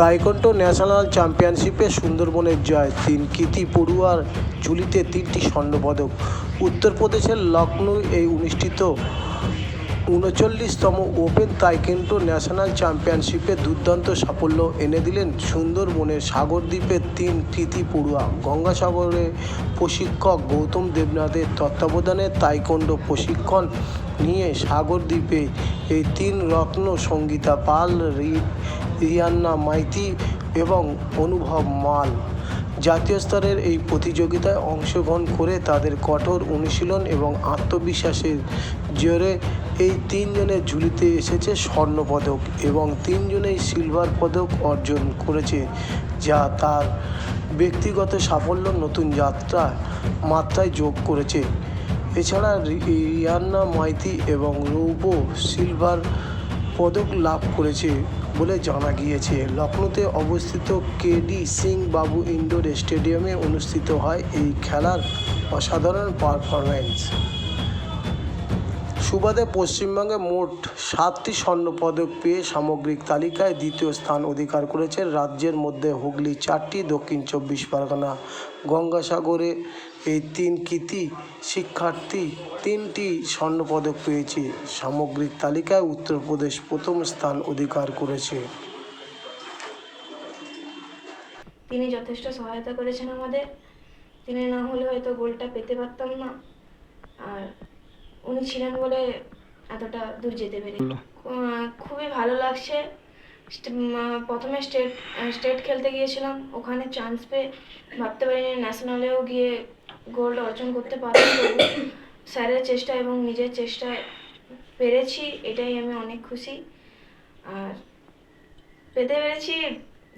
তাইকন্টো national চ্যাম্পিয়নশিপে সুন্দরবনের জয়, তিন কৃতি পড়ুয়ার ঝুলিতে তিনটি স্বর্ণপদক। উত্তরপ্রদেশের লখনৌ এই অনুষ্ঠিত উনচল্লিশতম ওপেন তাইকেন্টো ন্যাশনাল চ্যাম্পিয়নশিপে দুর্দান্ত সাফল্য এনে দিলেন সুন্দরবনের সাগরদ্বীপের তিন কৃতি পড়ুয়া। গঙ্গাসাগরে প্রশিক্ষক গৌতম দেবনাথের তত্ত্বাবধানে তাইকন্ডো প্রশিক্ষণ নিয়ে সাগরদ্বীপে এই তিন রত্ন সঙ্গীতা পাল রিয়ান্না মাইতি এবং অনুভব মাল জাতীয় স্তরের এই প্রতিযোগিতায় অংশগ্রহণ করে তাদের কঠোর অনুশীলন এবং আত্মবিশ্বাসের জোরে এই তিনজনের ঝুলিতে এসেছে স্বর্ণপদক এবং তিনজনেই সিলভার পদক অর্জন করেছে, যা তার ব্যক্তিগত সাফল্য নতুন যাত্রা মাত্রায় যোগ করেছে। এছাড়া রিয়ান্না মাইতি এবং রৌপ্য সিলভার পদক লাভ করেছে। বলে জানা গিয়েছে লখনৌতে অবস্থিত কেডি সিং বাবু ইনডোর স্টেডিয়ামে অনুষ্ঠিত হয় এই খেলার অসাধারণ পারফরম্যান্স। সুবাদে পশ্চিমবঙ্গে মোট সাতটি স্বর্ণপদক পেয়ে সামগ্রিক তালিকায় দ্বিতীয় স্থান অধিকার করেছে রাজ্যের মধ্যে হুগলি চারটি, দক্ষিণ চব্বিশ পরগনা, গঙ্গাসাগরে এই তিন কৃতি শিক্ষার্থী তিনটি স্বর্ণপদক পেয়েছে। সামগ্রিক তালিকায় উত্তরপ্রদেশ প্রথম স্থান অধিকার করেছে। তিনি যথেষ্ট সহায়তা করেছেন আমাদের। তিনি না হলে হয়তো গোলটা পেতে পারতাম না। আর উনি ছিলেন বলে এতটা দূর যেতে পেরে খুবই ভালো লাগছে। প্রথমে স্টেট স্টেট খেলতে গিয়েছিলাম। ওখানে চান্স পেয়ে ভাবতে পারিনি ন্যাশনালেও গিয়ে গোল্ড অর্জন করতে পারব তবু স্যারের চেষ্টা এবং নিজের চেষ্টায় পেরেছি এটাই আমি অনেক খুশি। আর পেতে পেরেছি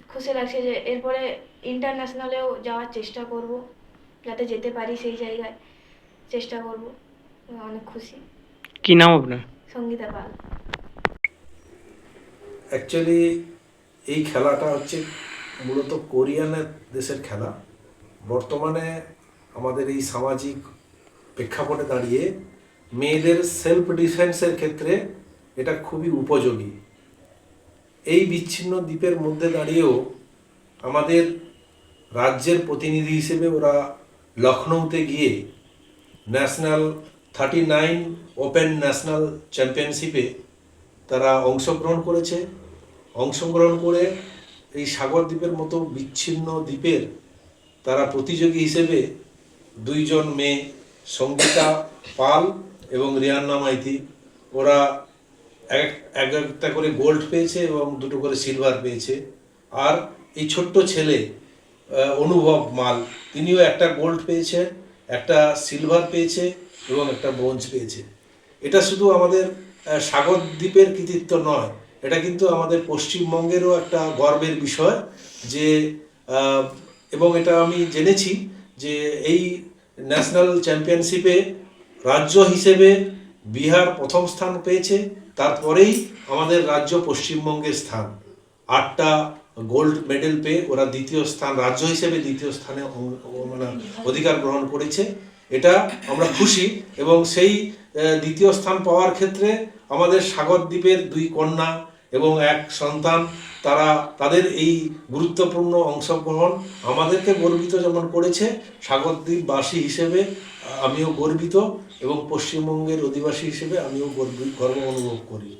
খুশি লাগছে যে এরপরে ইন্টারন্যাশনালেও যাওয়ার চেষ্টা করব যাতে যেতে পারি সেই জায়গায় চেষ্টা করব অনেক খুশি। কি নাম আপনার? সঙ্গীতা পাল। অ্যাকচুয়ালি এই খেলাটা হচ্ছে মূলত কোরিয়ানের দেশের খেলা। বর্তমানে আমাদের এই সামাজিক প্রেক্ষাপটে দাঁড়িয়ে মেয়েদের সেলফ ডিফেন্সের ক্ষেত্রে এটা খুবই উপযোগী। এই বিচ্ছিন্ন দ্বীপের মধ্যে দাঁড়িয়েও আমাদের রাজ্যের প্রতিনিধি হিসেবে ওরা লখনৌতে গিয়ে national thirty nine open national চ্যাম্পিয়নশিপে তারা অংশগ্রহণ করেছে। অংশগ্রহণ করে এই সাগর দ্বীপের মতো বিচ্ছিন্ন দ্বীপের তারা প্রতিযোগী হিসেবে দুইজন মেয়ে, সঙ্গীতা পাল এবং রিয়ান্না মাইতি। ওরা এক এক একটা করে গোল্ড পেয়েছে এবং দুটো করে সিলভার পেয়েছে। আর এই ছোট্ট ছেলে অনুভব মাল, তিনিও একটা গোল্ড পেয়েছে, একটা সিলভার পেয়েছে এবং একটা ব্রোঞ্জ পেয়েছে। এটা শুধু আমাদের সাগর দ্বীপের কৃতিত্ব নয়, এটা কিন্তু আমাদের পশ্চিমবঙ্গেরও একটা গর্বের বিষয় যে এবং এটা আমি জেনেছি যে এই ন্যাশনাল চ্যাম্পিয়নশিপে রাজ্য হিসেবে বিহার প্রথম স্থান পেয়েছে, তারপরেই আমাদের রাজ্য পশ্চিমবঙ্গের স্থান। আটটা গোল্ড মেডেল পেয়ে ওরা দ্বিতীয় স্থান, রাজ্য হিসেবে দ্বিতীয় স্থানে মানে অধিকার গ্রহণ করেছে। এটা আমরা খুশি এবং সেই দ্বিতীয় স্থান পাওয়ার ক্ষেত্রে আমাদের সাগর দ্বীপের দুই কন্যা এবং এক সন্তান, তারা তাদের এই গুরুত্বপূর্ণ অংশগ্রহণ আমাদেরকে গর্বিত যেমন করেছে সাগরদ্বীপবাসী হিসেবে আমিও গর্বিত এবং পশ্চিমবঙ্গের অধিবাসী হিসেবে আমিও গর্ব গর্ব অনুভব করি।